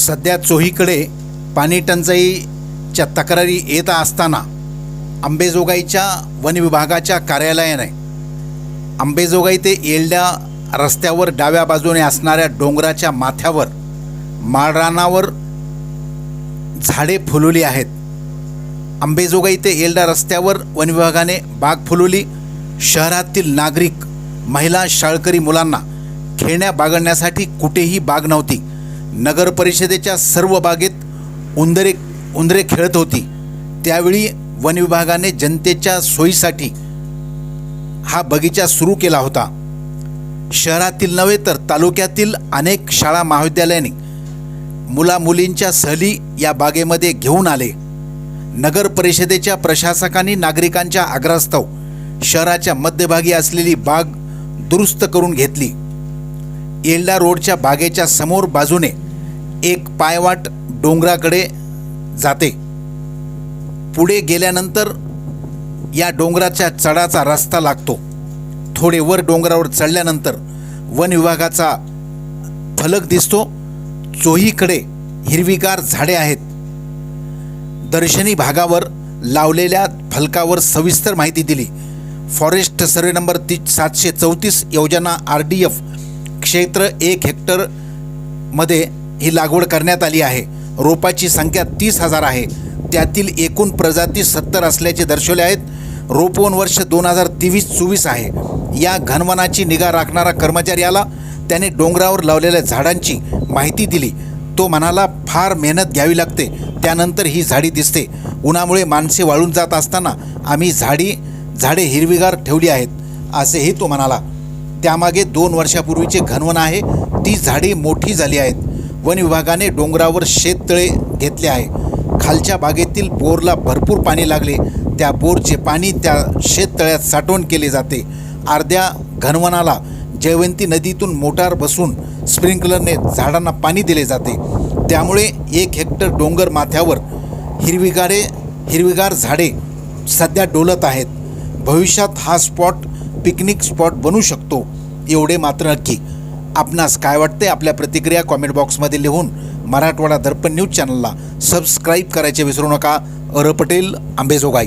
सध्या चोहीकडे पाणी टंचाईच्या तक्रारी येत असताना अंबेजोगाईच्या वनविभागाच्या कार्यालयाने अंबेजोगाई ते येलड्या रस्त्यावर डाव्या बाजूने असणाऱ्या डोंगराच्या माथ्यावर माळरानावर झाडे फुलवली आहेत. अंबेजोगाई ते येलडा रस्त्यावर वनविभागाने बाग फुलवली. शहरातील नागरिक महिला शाळकरी मुलांना खेळण्या बागडण्यासाठी कुठेही बाग नव्हती. नगर परिषदेच्या सर्व बागेत उंदरे उंदरे खेळत होती. त्यावेळी वन विभागाने जनतेच्या सोयीसाठी हा बगीचा सुरू केला होता. शहरातील नव्हे तर तालुक्यातील अनेक शाळा महाविद्यालयाने मुलामुलींच्या सहली या बागेमध्ये घेऊन आले. नगर परिषदेच्या प्रशासकांनी नागरिकांच्या आग्रहास्तव शहराच्या मध्यभागी असलेली बाग दुरुस्त करून घेतली. येल्डा रोडच्या बागेच्या समोर बाजूने एक पायवाट डोंगराकडे जाते. पुढे गेल्यानंतर या डोंगराच्या चढाचा रस्ता लागतो. थोडे वर डोंगरावर चढल्यानंतर वन विभागाचा फलक दिसतो. चोहीकडे हिरवीगार झाडे आहेत. दर्शनी भागावर लावलेल्या फलकावर सविस्तर माहिती दिली. फॉरेस्ट सर्वे नंबर ती सातशे चौतीस योजना आर डी एफ क्षेत्र एक हेक्टरमध्ये ही लागवड करण्यात आली आहे. रोपाची संख्या तीस हजार आहे. त्यातील एकूण प्रजाती सत्तर असल्याचे दर्शवले आहेत. रोपवन वर्ष दोन हजार तेवीस चोवीस आहे. या घनवनाची निगा राखणारा कर्मचारी आला. त्याने डोंगरावर लावलेल्या झाडांची माहिती दिली. तो म्हणाला फार मेहनत घ्यावी लागते. त्यानंतर ही झाडी दिसते. उन्हामुळे माणसे वाळून जात असताना आम्ही झाडी झाडे हिरवीगार ठेवली आहेत असेही तो म्हणाला. त्यामागे दोन वर्षापूर्वीचे घनवन आहे. ती झाडे मोठी झाली आहेत. वन विभागाने डोंगरावर शेततळे घेतले आहे. खालच्या बागेतील बोरला भरपूर पाणी लागले. त्या बोरचे पाणी त्या शेततळ्यात साठवण केले जाते. अर्ध्या घनवनाला जयवंती नदीतून मोटार बसून स्प्रिंकलरने झाडांना पाणी दिले जाते. त्यामुळे एक हेक्टर डोंगर माथ्यावर हिरवीगारे हिरवीगार झाडे सध्या डोलत आहेत. भविष्यात हा स्पॉट पिकनिक स्पॉट बनू शकतो. एवढे मात्र नक्की. आपणास काय वाटते आपल्या प्रतिक्रिया कॉमेंट बॉक्समध्ये लिहून मराठवाडा दर्पण न्यूज चॅनलला सबस्क्राईब करायचे विसरू नका. अर पटेल आंबेजोगाई.